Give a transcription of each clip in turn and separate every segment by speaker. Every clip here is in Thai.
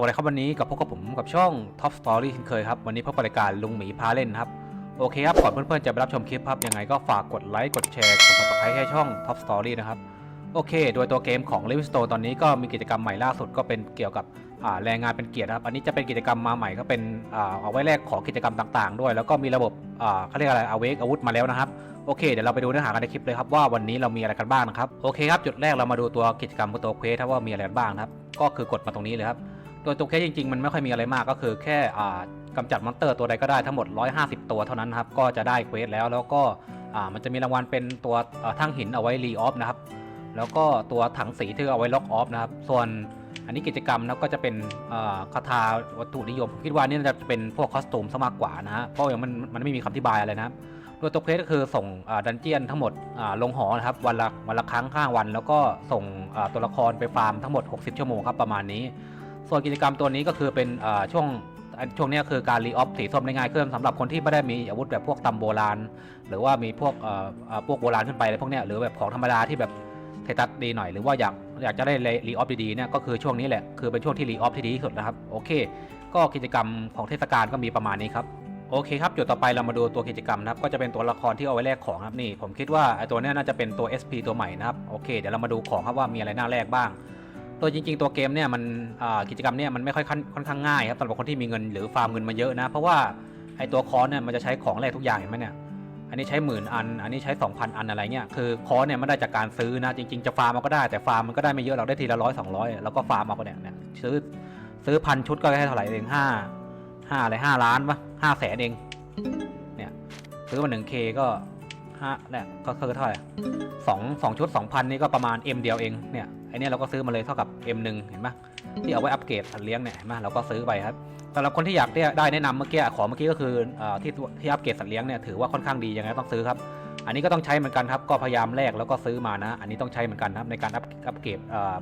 Speaker 1: สวัสดีครับวันนี้กับพวกกับผมกับช่อง Top Story เช่นเคยครับวันนี้พบกับรายการลุงหมีพาเล่นครับโอเคครับก่อนเพื่อนๆจะไปรับชมคลิปครับยังไงก็ฝากกดไลค์กดแชร์กด subscribe ให้ช่อง Top Story นะครับโอเค โดยตัวเกมของ Living Stone ตอนนี้ก็มีกิจกรรมใหม่ล่าสุดก็เป็นเกี่ยวกับแรงงานเป็นเกียรติครับอันนี้จะเป็นกิจกรรมมาใหม่ก็เป็นเอาไว้แลกของกิจกรรมต่างๆ ด้วย แล้วก็มีระบบเขาเรียกอะไรอาเวกอาวุธมาแล้วนะครับโอเคเดี๋ยวเราไปดูเนื้อหากันในคลิปเลยครับว่าวันนี้เรามีอะไรกันบ้างนะครับโอเคครับจุดแรกเรามาดูตัวกิจกรรมตัวเควสว่ามีอะไรกันบ้างครับก็คือกดมาตรงนี้เลยครับ ตัวตัวเควสจริงๆ มันไม่ค่อยมีอะไรมากก็คือแค่อ่ากำจัดมอนเตอร์ตัวใดก็ได้ทั้งหมด 150 ตัวเท่านั้นนะครับก็จะได้เควสแล้วแล้วก็มันจะมีรางวัลเป็นตัวทั้งหินเอาไว้รีออฟนะครับแล้วก็ตัวถังสีที่เอาไว้ล็อกออฟนะครับส่วนอันนี้กิจกรรมนะก็จะเป็นคาถาวัตถุนิยมผมคิดว่านี่จะเป็นพวกคอสตูมซะมากกว่านะฮะเพราะอย่างมันมันไม่มีคำอธิบายอะไรนะครับโดยตัวเควสก็คือส่งดันเจียนทั้งหมดลงหอนะครับวันละวันละครั้งข้างวัน แล้วก็ส่งตัวละครไปฟาร์มทั้งหมด 60 ชั่วโมงครับประมาณนี้ ส่วนกิจกรรมตัวนี้ก็คือเป็นช่วงช่วงนี้คือการรีออฟสีส้มได้ง่ายขึ้นสำหรับคนที่ไม่ได้มีอาวุธแบบพวกตำโบราณ หรือว่ามีพวกพวกโบราณขึ้นไปอะไรพวกนี้หรือแบบของธรรมดาที่แบบเทตัสดีหน่อยหรือว่าอยากอยากจะได้รีออฟดีๆเนี่ยก็คือช่วงนี้แหละคือเป็นช่วงที่รีออฟที่ดีที่สุดนะครับโอเค ก็กิจกรรมของเทศกาลก็มีประมาณนี้ครับโอเคครับจุดต่อไปเรามาดูตัวกิจกรรมนะครับก็จะเป็นตัวละครที่เอาไว้แลกของครับนี่ผมคิดว่าไอตัวนี้น่าจะเป็นตัว SP ตัวใหม่นะครับโอเคเดี๋ยวเรามาดูของครับว่ามีอะไรน่าแลกบ้าง ตัวจริง ๆ ตัวเกมเนี่ยมันกิจกรรมเนี่ยมันไม่ค่อยค่อนข้างง่ายครับสำหรับคนที่มีเงินหรือฟาร์มเงินมาเยอะนะ เพราะว่าไอตัวคอนเนี่ยมันจะใช้ของแลกทุกอย่างเห็นไหมเนี่ยอันนี้ใช้หมื่นอัน อันนี้ใช้ 2,000 อันอะไรเงี้ย คือคอนเนี่ยไม่ได้จากการซื้อนะ จริง ๆ จะฟาร์มมันก็ได้ แต่ฟาร์มมันก็ได้ไม่เยอะ เราได้ทีละร้อยสองร้อยแล้วก็ฟาร์มเอาก็เนี่ยซื้อซื้อพันชุดก็แค่เท่าไหร่เองห้าห้าอะไรห้าล้านปะห้าแสนเอง เนี่ย ซื้อมาหนึ่งเคก็ห้าเนี่ยก็คือเท่าไหร่สองสองชุดสองพันนี่ก็ประมาณ M เดียวเอง เนี่ย ไอเนี้ยเราก็ซื้อมาเลยเท่ากับ M หนึ่งเห็นปะที่เอาไว้อัปเกรดสัตว์เลี้ยงเนี่ยเห็นปะเราก็ซื้อไปครับสำหรับคนที่อยากได้ได้แนะนำเมื่อกี้ของเมื่อกี้ก็คือที่ที่อัปเกรดสัตว์เลี้ยงเนี่ยถือว่าค่อนข้างดียังไงต้องซื้อครับ อันนี้ก็ต้องใช้เหมือนกันครับก็พยายามแลกแล้วก็ซื้อมานะ อันนี้ต้องใช้เหมือนกันครับในการอัปอัปเกรด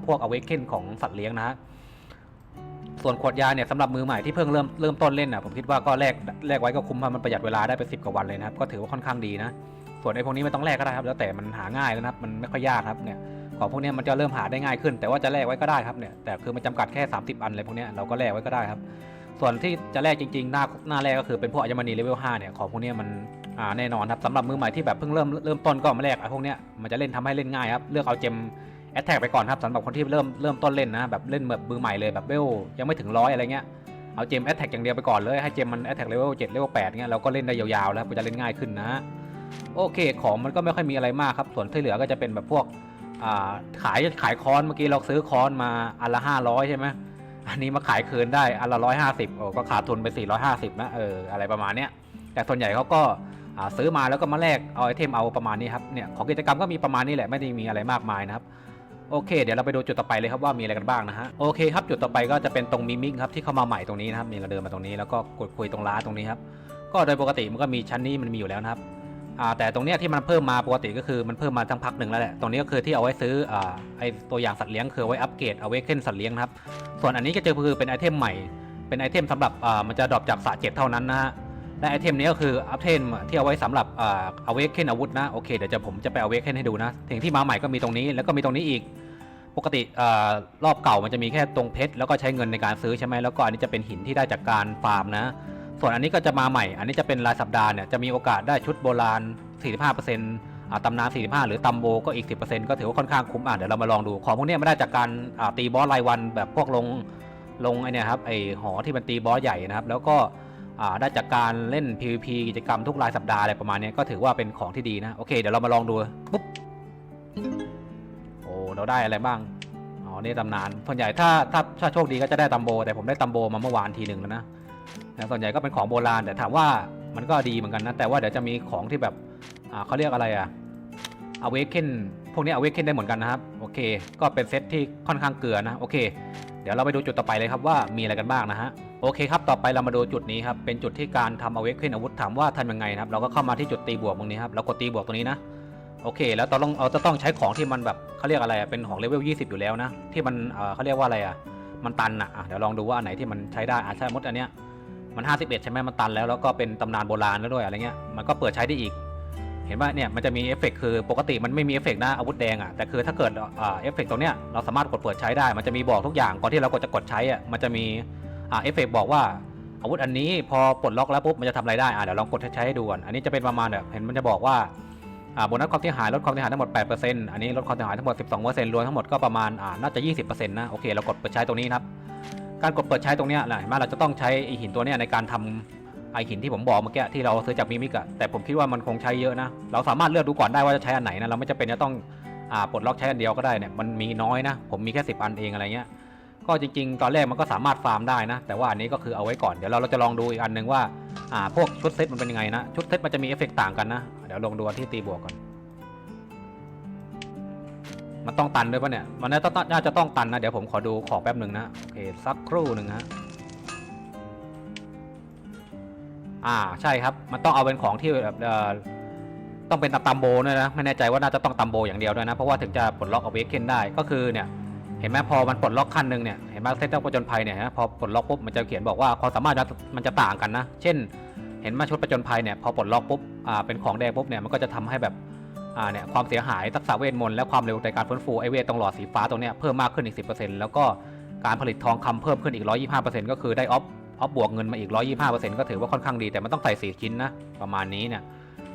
Speaker 1: พวกอเวกเคนของสัตว์เลี้ยงนะฮะส่วนขวดยาเนี่ยสำหรับมือใหม่ที่เพิ่งเริ่มเริ่มต้นเล่นอะผมคิดว่าก็แลกแลกไว้ก็คุ้มเพราะมันประหยัดเวลาได้ไปสิบกว่าวันเลยนะครับก็ถือว่าค่อนข้างดีนะ ส่วนไอ้พวกนี้ไม่ต้องแลกก็ได้ครับ แล้วแต่มันหาง่ายนะครับมันไม่ค่อยยากครับเนี่ย ของพวกนี้มันจะเริ่มหาได้ง่ายขึ้น แต่ว่าจะแลกไว้ก็ได้ครับเนี่ยแต่คือมันจำกัดแค่ 30 อันอะไรพวกนี้เราก็แลกไว้ก็ได้ครับ ส่วนที่จะแลกจริงๆ หน้าหน้าแรกก็คือเป็นพวกอัญมณีเลเวล5เนี่ยของพวกนี้มันอ่าแน่นอนครับสำหรับมือใหม่ที่แบบเพิ่งเริ่มเริ่มต้นก็มาแลกไอ้พวกนี้มันจะเล่นทำให้เล่นง่ายครับเลือกเอาเจมแอตแทกไปก่อนครับสำหรับคนที่เริ่มเริ่มต้นเล่นนะแบบเล่นแบบมือใหม่เลยแบบเวลยังไม่ถึงร้อยอะไรเงี้ยเอาเจมแอตแทกอย่างเดียวไปก่อนเลยให้เจมมันแอตแทกเลเวลเจ็ดเลเวลแปดเงี้ยเราก็เล่นได้ยาวๆแล้วก็จะเล่นง่ายขึ้นนะ โอเค ของมันก็ไม่ค่อยมีอะไรมากครับ ส่วนที่เหลือก็จะเป็นแบบพวก อ่าขายขายคอนเมื่อกี้เราซื้อคอนมาอันละห้าร้อยใช่ไหมอันนี้มาขายคืนได้อันละร้อยห้าสิบโอ้ก็ขาดทุนไปสี่ร้อยห้าสิบนะเอออะไรประมาณเนี้ยแต่ส่วนใหญ่เขาก็ซื้อมาแล้วก็มาแลกเอาไอเทมเอาประมาณนี้ครับเนี่ยของกิจกรรมก็มีประมาณนี้แหละไม่ได้มีอะไรมากมายนะครับโอเค เดี๋ยวเราไปดูจุดต่อไปเลยครับว่ามีอะไรกันบ้างนะฮะโอเคครับจุดต่อไปก็จะเป็นตรงมิมิกครับที่เข้ามาใหม่ตรงนี้นะครับนี่เราเดินมาตรงนี้แล้วก็กดคุยตรงร้านตรงนี้ครับก็โดยปกติมันก็มีชั้นนี้มันมีอยู่แล้วนะครับ อ่าแต่ตรงเนี้ยที่มันเพิ่มมาปกติก็คือมันเพิ่มมาทั้งพักหนึ่งแล้วแหละตรงนี้ก็คือที่เอาไว้ซื้ออ่าไอตัวอย่างสัตว์เลี้ยงคือเอาไว้อัปเกรดเอาไว้ขึ้นสัตว์เลี้ยงนะครับส่วนอันนี้ก็จะคือเป็นไอเทมใหม่ เป็นไอเทมสำหรับอ่ามันจะดรอปจากสะเจ็ดเท่านั้นนะฮะและไอเทมนี้ก็คืออัพเทมที่เอาไว้สำหรับอ่าเอาไว้ขึ้นอาวุธนะโอเคเดี๋ยวจะผมจะไปเอาไว้ขึ้นให้ดูนะสิ่งที่มาใหม่ก็มีตรงนี้แล้วก็มีตรงนี้อีกปกติรอบเก่ามันจะมีแค่ตรงเพชรแล้วก็ใช้เงินในการซื้อใช่ไหมแล้วก็อันนี้จะเป็นหินที่ได้จากการฟาร์มนะ ส่วนอันนี้ก็จะมาใหม่ อันนี้จะเป็นรายสัปดาห์เนี่ยจะมีโอกาสได้ชุดโบราณ 45%อ่าตำนาน45 หรือตำโบก็อีก 10%ก็ถือว่าค่อนข้างคุ้มอะเดี๋ยวเรามาลองดู ของพวกนี้ไม่ได้จากการตีบอสรายวันแบบพวกลงลงไอเนี่ยครับไอหอที่มันตีบอสใหญ่นะครับแล้วก็ได้จากการเล่น PVP กิจกรรมทุกรายสัปดาห์อะไรประมาณนี้ก็ถือว่าเป็นของที่ดีนะโอเคเดี๋ยวเรามาลองดูปุ๊บโอ้เราได้อะไรบ้างอ๋อนี่ตำนานส่วนใหญ่ถ้าถ้าถ้าโชคดีก็จะได้ตัมโบ แต่ผมได้ตัมโบมาเมื่อวานทีหนึ่งแล้วนะ แต่ส่วนใหญ่ก็เป็นของโบราณแต่ถามว่ามันก็ดีเหมือนกันนะ แต่ว่าเดี๋ยวจะมีของที่แบบเขาเรียกอะไรอะเอาเวกเคนพวกนี้เอาเวกเคนได้เหมือนกันนะครับ โอเค ก็เป็นเซตที่ค่อนข้างเกลือนะ โอเค เดี๋ยวเราไปดูจุดต่อไปเลยครับว่ามีอะไรกันบ้างนะฮะ โอเคครับ ต่อไปเรามาดูจุดนี้ครับ เป็นจุดที่การทำเอาเวกเคนอาวุธถามว่าทำยังไงนะครับ เราก็เข้ามาที่จุดตีบวกตรงนี้ครับ เรากดตีบวกตรงนี้นะ โอเค แล้วต้องเราจะต้องใช้ของที่มันแบบเขาเรียกอะไรอะเป็นของเลเวล 20 อยู่แล้วนะ ที่มันเขาเรียกว่าอะไรอะ มันตันอะอะเดี๋ยวลองดูว่าอันไหนที่มันใช้ได้อะใช่มดอันเนี้ย มัน 51 ใช่ไหมมันตันแล้วแล้วก็เป็นตำนานโบราณแล้วด้วยอะไรเงี้ยมันก็เปิดใช้ได้อีก เห็นว่าเนี่ยมันจะมีเอฟเฟกคือปกติมันไม่มีเอฟเฟกนะอาวุธแดงอะแต่คือถ้าเกิดเอฟเฟกตรงเนี้ยเราสามารถกดเปิดใช้ได้มันจะมีบอกทุกอย่างก่อนที่เรากดจะกดใช้อะมันจะมีเอฟเฟกบอกว่าอาวุธอันนี้พอปลดล็อกแล้วปุ๊บมันจะทำอะไรได้อ่าเดี๋ยวลองกดใช้ให้ดูก่อนอันนี้จะเป็นประมาณแบบเห็นมันจะบอกว่าอ่าโบนัสความเสียหายลดความเสียหายทั้งหมด 8%อันนี้ลดความเสียหายทั้งหมด 12%รวมทั้งหมดก็ประมาณอ่าน่าจะ 20%นะโอเคเรากดเปิดใช้ตรงนี้ครับ การกดเปิดใช้ตรงเนี้ยแหละเห็นไหมเราจะต้องใช้ไอหินตัวเนี้ยในการทำไอหินที่ผมบอกเมื่อกี้ที่เราซื้อจากมิมิกอะแต่ผมคิดว่ามันคงใช้เยอะนะ เราสามารถเลือกดูก่อนได้ว่าจะใช้อันไหนนะเราไม่จำเป็นจะต้องอ่าปลดล็อกใช้อันเดียวก็ได้เนี่ยมันมีน้อยนะ ผมมีแค่ 10 อันเองอะไรเงี้ยก็จริงๆ ตอนแรกมันก็สามารถฟาร์มได้นะ แต่ว่าอันนี้ก็คือเอาไว้ก่อนเดี๋ยวเราเราจะลองดูอีกอันหนึ่งว่าอ่าพวกชุดเซตมันเป็นยังไงนะชุดเซตมันจะมีเอฟเฟกต์ต่างกันนะเดี๋ยวลองดูที่ตีบวกก่อน มันต้องตันด้วยปะเนี่ย มันน่าจะต้น่าจะต้องตันนะ เดี๋ยวผมขอดูของแป๊บหนึ่งนะ โอเค สักครู่หนึ่งฮะ อ่า ใช่ครับ มันต้องเอาเป็นของที่แบบเอ่อต้องเป็นตัมโบด้วยนะ ไม่แน่ใจว่าน่าจะต้องตัมโบอย่างเดียวด้วยนะ เพราะว่าถึงจะปลดล็อกเอาเวกเคนได้ ก็คือเนี่ย เห็นไหมพอมันปลดล็อกขั้นหนึ่งเนี่ย เห็นไหมเซตเตอร์ประจนภัยเนี่ยฮะพอปลดล็อกปุ๊บ มันจะเขียนบอกว่าความสามารถมันจะต่างกันนะ เช่น เห็นไหมชุดประจนภัยเนี่ย พอปลดล็อกปุ๊บ อ่า เป็นของแดงปุ๊บเนี่ย มันก็จะทำให้แบบ อ่าเนี่ยความเสียหายทักษะเวทมนต์และความเร็วในการฟื้นฟูไอเวทตรงหลอดสีฟ้าตรงเนี้ยเพิ่มมากขึ้นอีก 10%แล้วก็การผลิตทองคำเพิ่มขึ้นอีก 125%ก็คือได้ออฟออฟบวกเงินมาอีก 125%ก็ถือว่าค่อนข้างดีแต่มันต้องใส่ 4 ชิ้นนะประมาณนี้เนี่ย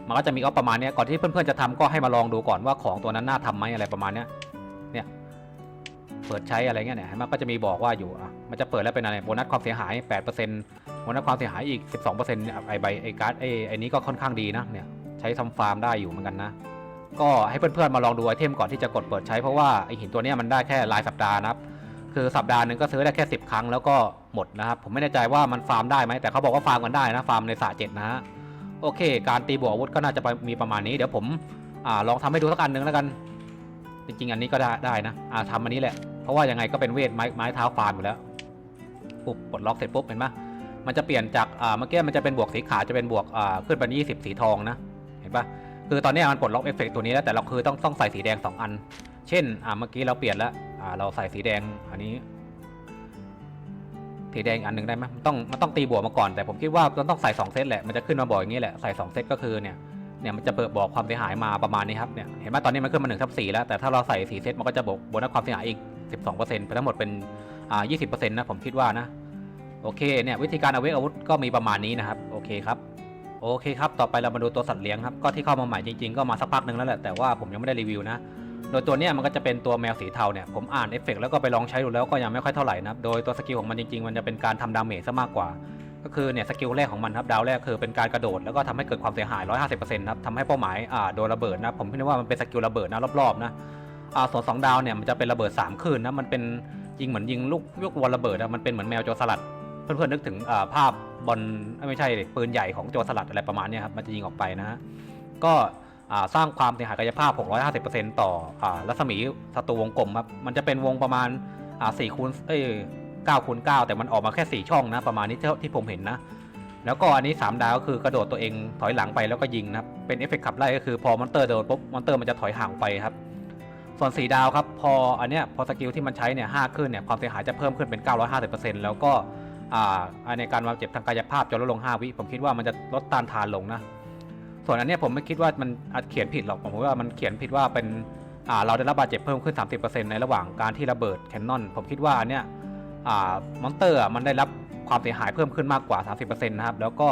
Speaker 1: มันก็จะมีออฟประมาณนี้ก่อนที่เพื่อนๆจะทำก็ให้มาลองดูก่อนว่าของตัวนั้นน่าทำไหมอะไรประมาณนี้เนี่ยเปิดใช้อะไรเงี้ยเนี่ยมันก็จะมีบอกว่าอยู่อะมันจะเปิดแล้วเป็นอะไรโบนัสความเสียหาย8%โบนัสความเสียหายอีก 12%ไอใบไอการ์ดไอไอนี้ก็ค่อนข้างดีนะเนี่ยใช้ทำฟาร์มได้อยู่เหมือนกันนะ ก็ให้เพื่อนๆมาลองดูไอเทมก่อนที่จะกดเปิดใช้เพราะว่าไอหินตัวนี้มันได้แค่รายสัปดาห์นะครับคือสัปดาห์หนึ่งก็ซื้อได้แค่ 10 ครั้งแล้วก็หมดนะครับ ผมไม่แน่ใจว่ามันฟาร์มได้ไหมแต่เขาบอกว่าฟาร์มกันได้นะฟาร์มในสระเจ็ดนะฮะโอเค การตีบวกอาวุธก็น่าจะมีประมาณนี้ เดี๋ยวผมอลองทำให้ดูสักอันหนึ่งแล้วกัน จริงๆ อันนี้ก็ได้ได้นะอ่าทำอันนี้แหละ เพราะว่ายังไงก็เป็นเวทไม้ไม้เท้าฟาร์มอยู่แล้วปุ๊บปลดล็อกเสร็จปุ๊บเห็นปะมันจะเปลี่ยนจากอ่าเมื่อกี้มันจะเป็นบวกสีขาวจะเป็นบวกอ่าขึ้นเป็นยี่สิบสีทองนะ เห็นปะ คือตอนนี้มันปลดล็อกเอฟเฟกตัวนี้แล้วแต่เราคือต้องต้องใส่สีแดง 2 อัน เช่นอ่าเมื่อกี้เราเปลี่ยนแล้วอ่าเราใส่สีแดงอันนี้ สีแดงอันหนึ่งได้ไหมมันต้องมันต้องตีบวกมาก่อน แต่ผมคิดว่ามันต้องใส่2เซตแหละมันจะขึ้นมาบอกอย่างนี้แหละใส่2เซตก็คือเนี่ยเนี่ยมันจะเปิดบอกความเสียหายมาประมาณนี้ครับเนี่ยเห็นไหมตอนนี้มันขึ้นมา1ทับ4แล้วแต่ถ้าเราใส่4เซตมันก็จะบอกบนัสความเสียหายอีก12%ไปทั้งหมดเป็นอ่า20%นะผมคิดว่านะโอเคเนี่ยวิธีการเอาเวกอาวุธก็มีประมาณนี้นะครับโอเคครับ โอเคครับ ต่อไปเรามาดูตัวสัตว์เลี้ยงครับ ก็ที่เข้ามาใหม่จริงๆ ก็มาสักพักหนึ่งแล้วแหละ แต่ว่าผมยังไม่ได้รีวิวนะ โดยตัวเนี้ยมันก็จะเป็นตัวแมวสีเทาเนี่ย ผมอ่านเอฟเฟกต์แล้วก็ไปลองใช้ดูแล้วก็ยังไม่ค่อยเท่าไหร่นะ โดยตัวสกิลของมันจริงๆ มันจะเป็นการทำดาเมจซะมากกว่า ก็คือเนี่ยสกิลแรกของมันครับ ดาวแรกคือเป็นการกระโดดแล้วก็ทำให้เกิดความเสียหาย 150%ครับทำให้เป้าหมายอ่าโดนระเบิดนะ ผมคิดว่ามันเป็นสกิลระเบิดนะรอบๆนะอ่าส่วนสองดาวเนี่ยมันจะเป็นระเบิดสามคลื่นนะมันเป็นยิงเหมือนยิงลูกลูกวอลระเบิดนะมันเป็นเหมือนแมวโจรสลัด เพื่อนๆนึกถึงภาพบอลไม่ใช่ปืนใหญ่ของโจรสลัดอะไรประมาณนี้ครับมันจะยิงออกไปนะฮะก็สร้างความเสียหายกายภาพ 650%ต่ออ่ารัศมีศัตรูวงกลมครับมันจะเป็นวงประมาณอ่า4คูณเอ้ย9คูณ9แต่มันออกมาแค่ 4 ช่องนะ ประมาณนี้เท่าที่ผมเห็นนะ แล้วก็อันนี้ 3 ดาวก็คือกระโดดตัวเองถอยหลังไปแล้วก็ยิงนะเป็นเอฟเฟกต์ขับไล่ก็คือพอมอนเตอร์โดนปุ๊บมอนเตอร์มันจะถอยห่างไปครับ ส่วนสีดาวครับ พออันเนี้ยพอสกิลที่มันใช้เนี่ยห้าขึ้นเนี่ยความเสียหายจะเพิ่มขึ้นเป็น 950%แล้วก็ ในการบาดเจ็บทางกายภาพจะลดลง 5 วิ ผมคิดว่ามันจะลดต้านทานลงนะ ส่วนอันนี้ผมไม่คิดว่ามันอาจเขียนผิดหรอก ผมว่ามันเขียนผิดว่าเป็นเราได้รับบาดเจ็บเพิ่มขึ้น 30%ในระหว่างการที่ระเบิดแคนนอน ผมคิดว่าอันเนี้ยมอนเตอร์มันได้รับความเสียหายเพิ่มขึ้นมากกว่า 30%นะครับ แล้วก็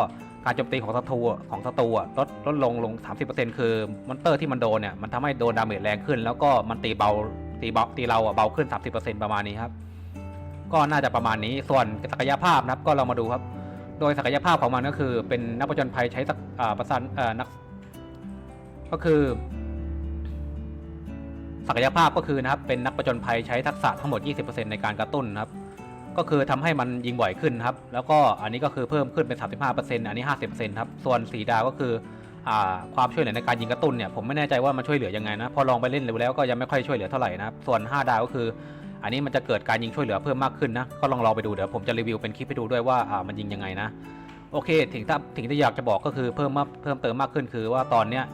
Speaker 1: การโจมตีของศัตรูของศัตรูลดลดลงลง 30%คือมอนเตอร์ที่มันโดนเนี่ยมันทำให้โดนดาเมจแรงขึ้น แล้วก็มันตีเบาตีเบาตีเราเบาขึ้น 30%ประมาณนี้ครับ ก็น่าจะประมาณนี้ส่วนศักยภาพนะครับก็เรามาดูครับ โดยศักยภาพของมันก็คือเป็นนักประจนภัยใช้สักอ่าประสานเอ่อนักก็คือศักยภาพก็คือนะครับเป็นนักประจนภัยใช้ทักษะทั้งหมด 20%ในการกระตุ้นนะครับก็คือทำให้มันยิงบ่อยขึ้นครับ แล้วก็อันนี้ก็คือเพิ่มขึ้นเป็น 35%อันนี้ 50%ครับส่วนสีดาวก็คืออ่าความช่วยเหลือในการยิงกระตุ้นเนี่ยผมไม่แน่ใจว่ามันช่วยเหลือยังไงนะพอลองไปเล่นดูแล้วก็ยังไม่ค่อยช่วยเหลือเท่าไหร่นะครับส่วน 5 ดาวก็คือ อันนี้มันจะเกิดการยิงช่วยเหลือเพิ่มมากขึ้นนะ ก็ลองลองไปดูเดี๋ยวผมจะรีวิวเป็นคลิปให้ดูด้วยว่าอ่ามันยิงยังไงนะ โอเคถึงถ้าถึงที่อยากจะบอกก็คือเพิ่มมาเพิ่มเติมมากขึ้นคือว่าตอนเนี้ย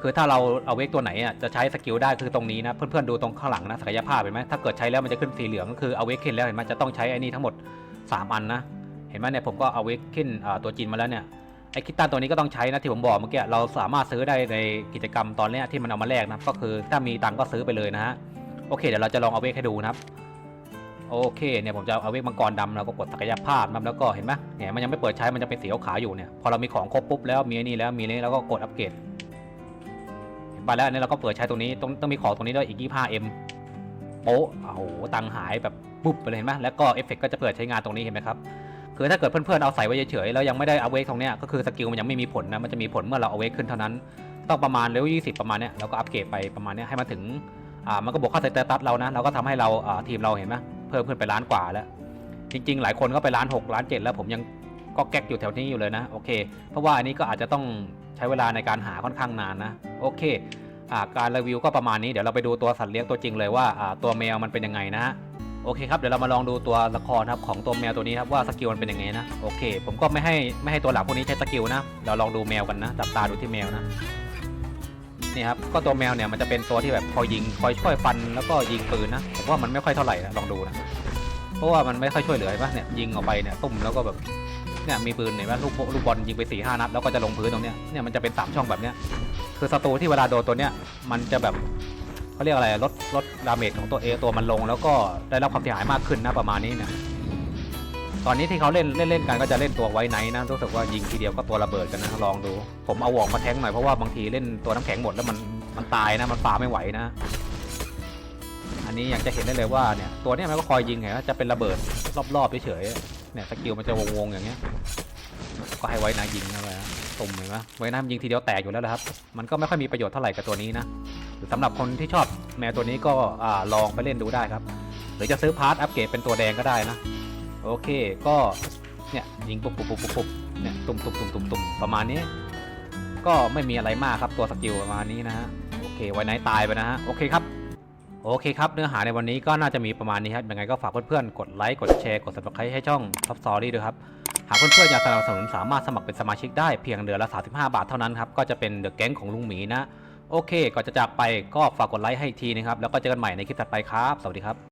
Speaker 1: คือถ้าเราเอาเวกตัวไหนอะจะใช้สกิลได้คือตรงนี้นะ เพื่อนๆดูตรงข้างหลังนะศักยภาพเห็นไหมถ้าเกิดใช้แล้วมันจะขึ้นสีเหลืองก็คือเอาเวกขึ้นแล้วเห็นไหมจะต้องใช้ไอ้นี่ทั้งหมด 3 อันนะ เห็นไหมเนี่ยผมก็เอาเวกขึ้นตัวจีนมาแล้วเนี่ยไอ้คิตตันตัวนี้ก็ต้องใช้นะที่ผมบอกเมื่อกี้เราสามารถซื้อได้ในกิจกรรมตอนนี้ที่มันเอามาแลกนะก็คือถ้ามีตังก็ซื้อไปเลยนะฮะ โอเคเดี๋ยวเราจะลองเอาเวกให้ดูนะครับโอเคเนี่ยผมจะเอาเวกมังกรดำเราก็กดศักยภาพนะแล้วก็เห็นไหมเนี่ยมันยังไม่เปิดใช้มันจะเป็นสีขาวอยู่เนี่ยพอเรามีของครบปุ๊บแล้วมีนี่แล้วมีนี้แล้วก็กดอัปเกรดเห็นไปแล้วอันนี้เราก็เปิดใช้ตรงนี้ต้องต้องมีของตรงนี้ด้วยอีก 25m โป๊ะโอ้โหตังค์หายแบบปุ๊บไปเลยเห็นไหมแล้วก็เอฟเฟกต์ก็จะเปิดใช้งานตรงนี้เห็นไหมครับคือถ้าเกิดเพื่อนๆเอาใส่ไว้เฉยๆแล้วยังไม่ได้เอาเวกตรงเนี้ยก็คือสกิลมันยังไม่มีผลนะมันจะมีผลเมื่อเราเอาเวกขึ้นเท่านั้นต้องประมาณเลเวล20ประมาณเนี้ยเราก็อัปเกรดไปประมาณเนี้ยให้มันถึง อ่ามันก็บวกค่าสเตตัสเรานะเราก็ทำให้เราอ่าทีมเราเห็นไหมเพิ่มขึ้นไปล้านกว่าแล้ว จริง ๆ หลายคนก็ไปล้าน6ล้าน7แล้วผมยังก็แก๊กอยู่แถวนี้อยู่เลยนะโอเค เพราะว่าอันนี้ก็อาจจะต้องใช้เวลาในการหาค่อนข้างนานนะโอเคอาการรีวิวก็ประมาณนี้เดี๋ยวเราไปดูตัวสัตว์เลี้ยงตัวจริงเลยว่าตัวแมวมันเป็นยังไงนะโอเคครับเดี๋ยวเรามาลองดูตัวละครครับของตัวแมวตัวนี้ครับว่าสกิลมันเป็นยังไงนะโอเค ผมก็ไม่ให้ไม่ให้ตัวหลักพวกนี้ใช้สกิลนะเราลองดูแมวกันนะจับตาดูที่แมวนะ นี่ครับก็ตัวแมวเนี่ยมันจะเป็นตัวที่แบบคอยยิงคอยช่วยฟันแล้วก็ยิงปืนนะผมว่ามันไม่ค่อยเท่าไหร่นะลองดูนะเพราะว่ามันไม่ค่อยช่วยเหลือเห็นปะเนี่ยยิงออกไปเนี่ยตุ้มแล้วก็แบบเนี่ยมีปืนเห็นปะลูกลูกบอลยิงไปสี่ห้านัดแล้วก็จะลงพื้นตรงเนี้ยเนี่ยมันจะเป็นสามช่องแบบเนี้ยคือศัตรูที่เวลาโดนตัวเนี้ยมันจะแบบเขาเรียกอะไรลดลดดาเมจของตัวเอตัวมันลง แล้วก็ได้รับความเสียหายมากขึ้นนะประมาณนี้เนี่ย ตอนนี้ที่เขาเล่นเล่นเล่นกันก็จะเล่นตัวไว้ไนท์นะรู้สึกว่ายิงทีเดียวก็ตัวระเบิดกันนะลองดู ผมเอาวอกมาแทงหน่อยเพราะว่าบางทีเล่นตัวน้ำแข็งหมดแล้วมันมันตายนะมันฟาไม่ไหวนะ อันนี้อยากจะเห็นได้เลยว่าเนี่ยตัวนี้มันก็คอยยิงไงจะเป็นระเบิดรอบๆเฉยๆเนี่ยสกิลมันจะวงๆอย่างเงี้ยก็ให้ไว้นายิงเข้าไปนะตุ่มเห็นไหมไว้นายิงทีเดียวแตกอยู่แล้วนะครับ มันก็ไม่ค่อยมีประโยชน์เท่าไหร่กับตัวนี้นะหรือสำหรับคนที่ชอบแมวตัวนี้ก็อลองไปเล่นดูได้ครับ หรือจะซื้อพาร์ทอัปเกรดเป็นตัวแดงก็ได้นะ โอเคก็เนี่ยยิงปุ๊บปุ๊บปุ๊บปุ๊บปุบเนี่ยตุ่มตุ่มตุ่มตุ่มตุ่มประมาณนี้ ก็ไม่มีอะไรมากครับตัวสกิลประมาณนี้นะฮะโอเคไว้ไหนตายไปนะฮะโอเคครับโอเคครับเนื้อหาในวันนี้ก็น่าจะมีประมาณนี้ครับยังไงก็ฝากเพื่อนๆกดไลค์กดแชร์กด subscribe ให้ช่อง Top Story ด้วยครับหากเพื่อนๆอยากสนับสนุนสามารถสมัครเป็นสมาชิกได้เพียงเดือนละ 35 บาทเท่านั้นครับก็จะเป็นเดอะแก๊งของลุงหมีนะโอเคก่อนจะจากไปก็ฝากกดไลค์ให้อีกทีนะครับแล้วก็เจอกันใหม่ในคลิปถัดไปครับ สวัสดีครับ